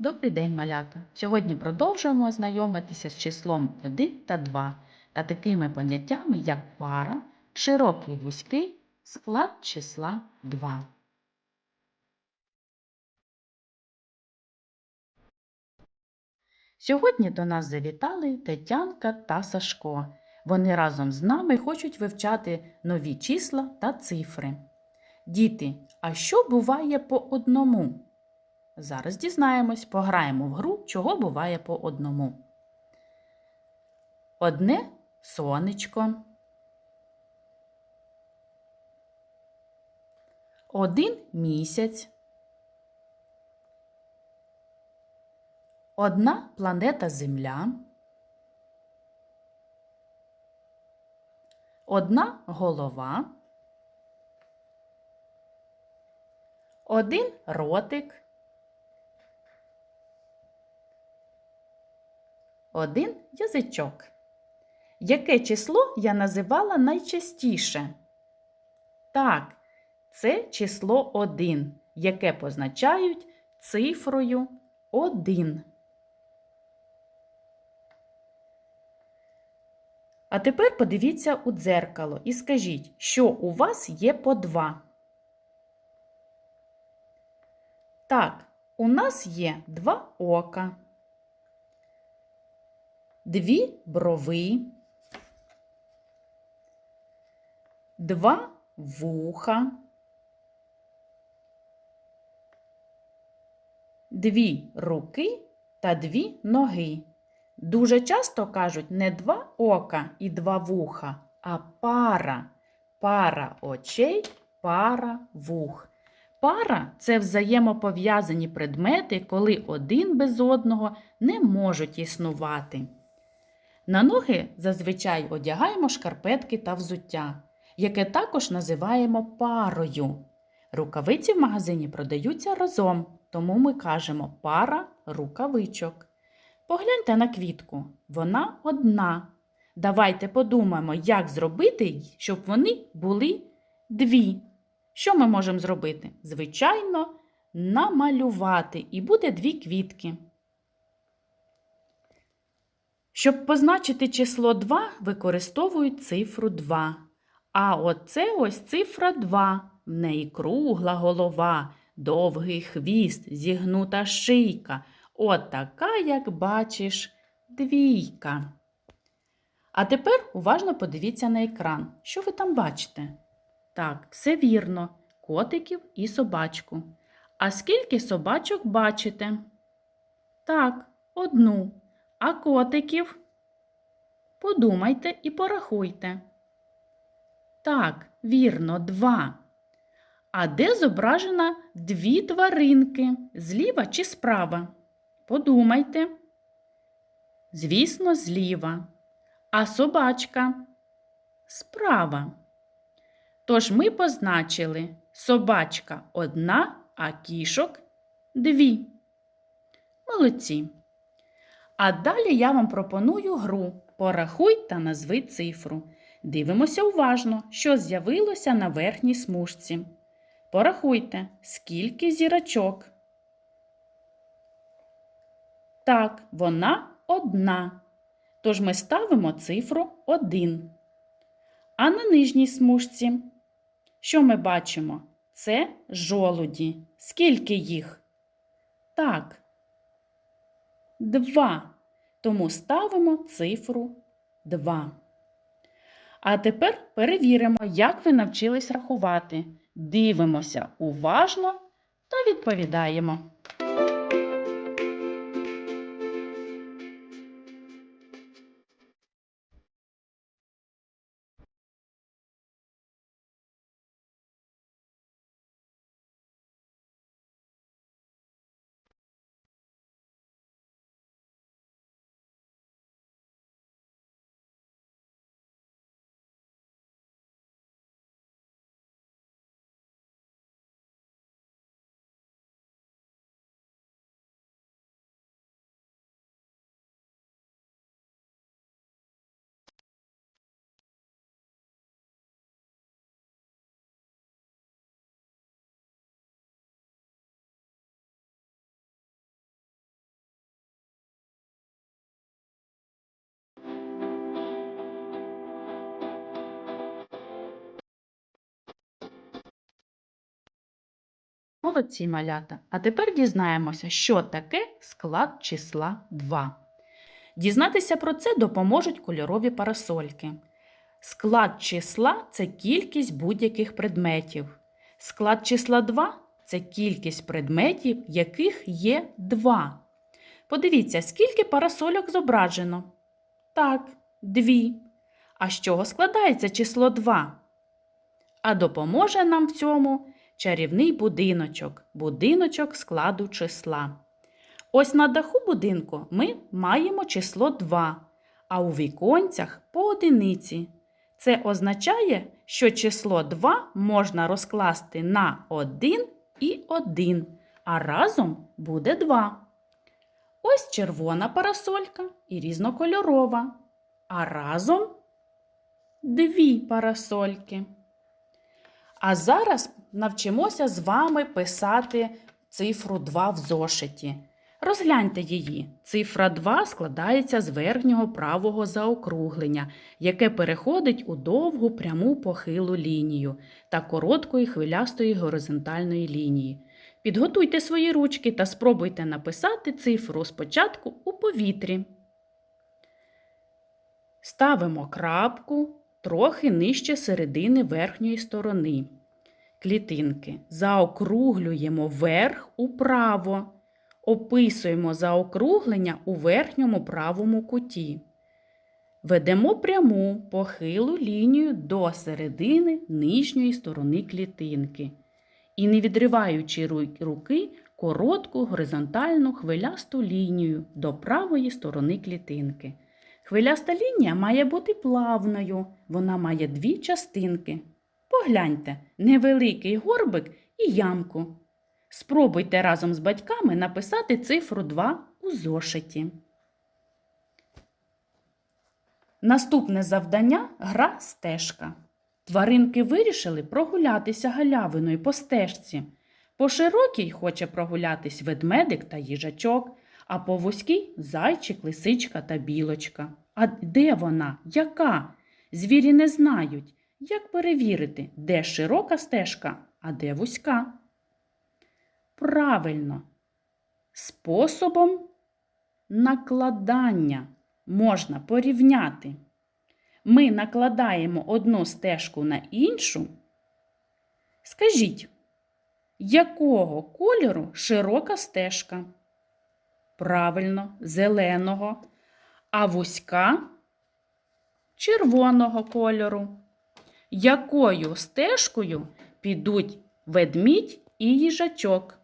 Добрий день, малята! Сьогодні продовжуємо знайомитися з числом 1 та 2 та такими поняттями, як пара, широкий вузький, склад числа 2. Сьогодні до нас завітали Тетянка та Сашко. Вони разом з нами хочуть вивчати нові числа та цифри. Діти, а що буває по одному? Зараз дізнаємось, пограємо в гру, чого буває по одному. Одне сонечко. Один місяць. Одна планета Земля. Одна голова. Один ротик. Один язичок. Яке число я називала найчастіше? Так, це число 1, яке позначають цифрою 1. А тепер подивіться у дзеркало і скажіть, що у вас є по 2. Так, у нас є два ока дві брови, два вуха, дві руки та дві ноги. Дуже часто кажуть не два ока і два вуха, а пара. Пара очей, пара вух. Пара це взаємопов'язані предмети, коли один без одного не можуть існувати. На ноги зазвичай одягаємо шкарпетки та взуття, яке також називаємо парою. Рукавиці в магазині продаються разом, тому ми кажемо пара рукавичок. Погляньте на квітку, вона одна. Давайте подумаємо, як зробити, щоб вони були дві. Що ми можемо зробити? Звичайно, намалювати, і буде дві квітки. Щоб позначити число 2, використовують цифру 2. А оце ось цифра 2. В неї кругла голова, довгий хвіст, зігнута шийка. От така, як бачиш, двійка. А тепер уважно подивіться на екран. Що ви там бачите? Так, все вірно, котиків і собачку. А скільки собачок бачите? Так, одну. А котиків? Подумайте і порахуйте. Так, вірно, два. А де зображена дві тваринки зліва чи справа? Подумайте. Звісно, зліва. А собачка справа. Тож ми позначили собачка одна, а кішок дві. Молодці. А далі я вам пропоную гру Порахуй та назви цифру. Дивимося уважно, що з'явилося на верхній смужці. Порахуйте, скільки зірочок. Так, вона одна. Тож ми ставимо цифру 1. А на нижній смужці, що ми бачимо? Це жолуді. Скільки їх? Так, Два. Тому ставимо цифру 2. А тепер перевіримо, як ви навчились рахувати. Дивимося уважно та відповідаємо. Молодці малята. А тепер дізнаємося, що таке склад числа 2. Дізнатися про це допоможуть кольорові парасольки. Склад числа це кількість будь-яких предметів. Склад числа 2 це кількість предметів, яких є 2. Подивіться, скільки парасольок зображено. Так, дві. А з чого складається число 2? А допоможе нам в цьому чарівний будиночок, будиночок складу числа. Ось на даху будинку ми маємо число 2, а у віконцях по одиниці. Це означає, що число 2 можна розкласти на 1 і 1, а разом буде 2. Ось червона парасолька і різнокольорова, а разом дві парасольки. А зараз навчимося з вами писати цифру 2 в зошиті. Розгляньте її. Цифра 2 складається з верхнього правого заокруглення, яке переходить у довгу пряму похилу лінію та короткої хвилястої горизонтальної лінії. Підготуйте свої ручки та спробуйте написати цифру спочатку у повітрі. Ставимо крапку трохи нижче середини верхньої сторони. Клітинки заокруглюємо вверх управо. Описуємо заокруглення у верхньому правому куті. Ведемо пряму похилу лінію до середини нижньої сторони клітинки. І, не відриваючи руки, коротку горизонтальну хвилясту лінію до правої сторони клітинки. Хвиляста лінія має бути плавною, вона має дві частинки. Погляньте, невеликий горбик і ямку. Спробуйте разом з батьками написати цифру 2 у зошиті. Наступне завдання гра стежка. Тваринки вирішили прогулятися галявиною по стежці. По широкій хоче прогулятись ведмедик та їжачок, а по вузькій зайчик, лисичка та білочка. А де вона? Яка? Звірі не знають. Як перевірити, де широка стежка, а де вузька? Правильно, способом накладання можна порівняти. Ми накладаємо одну стежку на іншу. Скажіть, якого кольору широка стежка? Правильно, зеленого, а вузька червоного кольору. Якою стежкою підуть ведмідь і їжачок?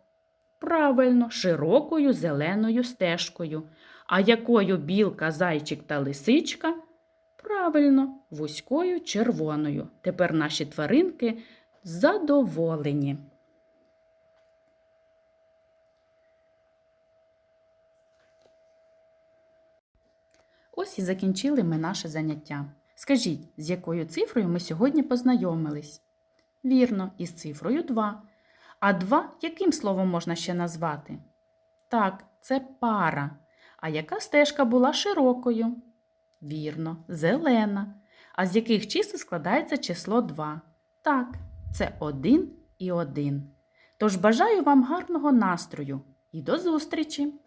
Правильно, широкою зеленою стежкою. А якою білка, зайчик та лисичка? Правильно, вузькою червоною. Тепер наші тваринки задоволені. Ось і закінчили ми наше заняття. Скажіть, з якою цифрою ми сьогодні познайомились? Вірно, із цифрою 2. А 2 яким словом можна ще назвати? Так, це пара. А яка стежка була широкою? Вірно, зелена. А з яких чисел складається число 2? Так, це 1 і 1. Тож бажаю вам гарного настрою і до зустрічі!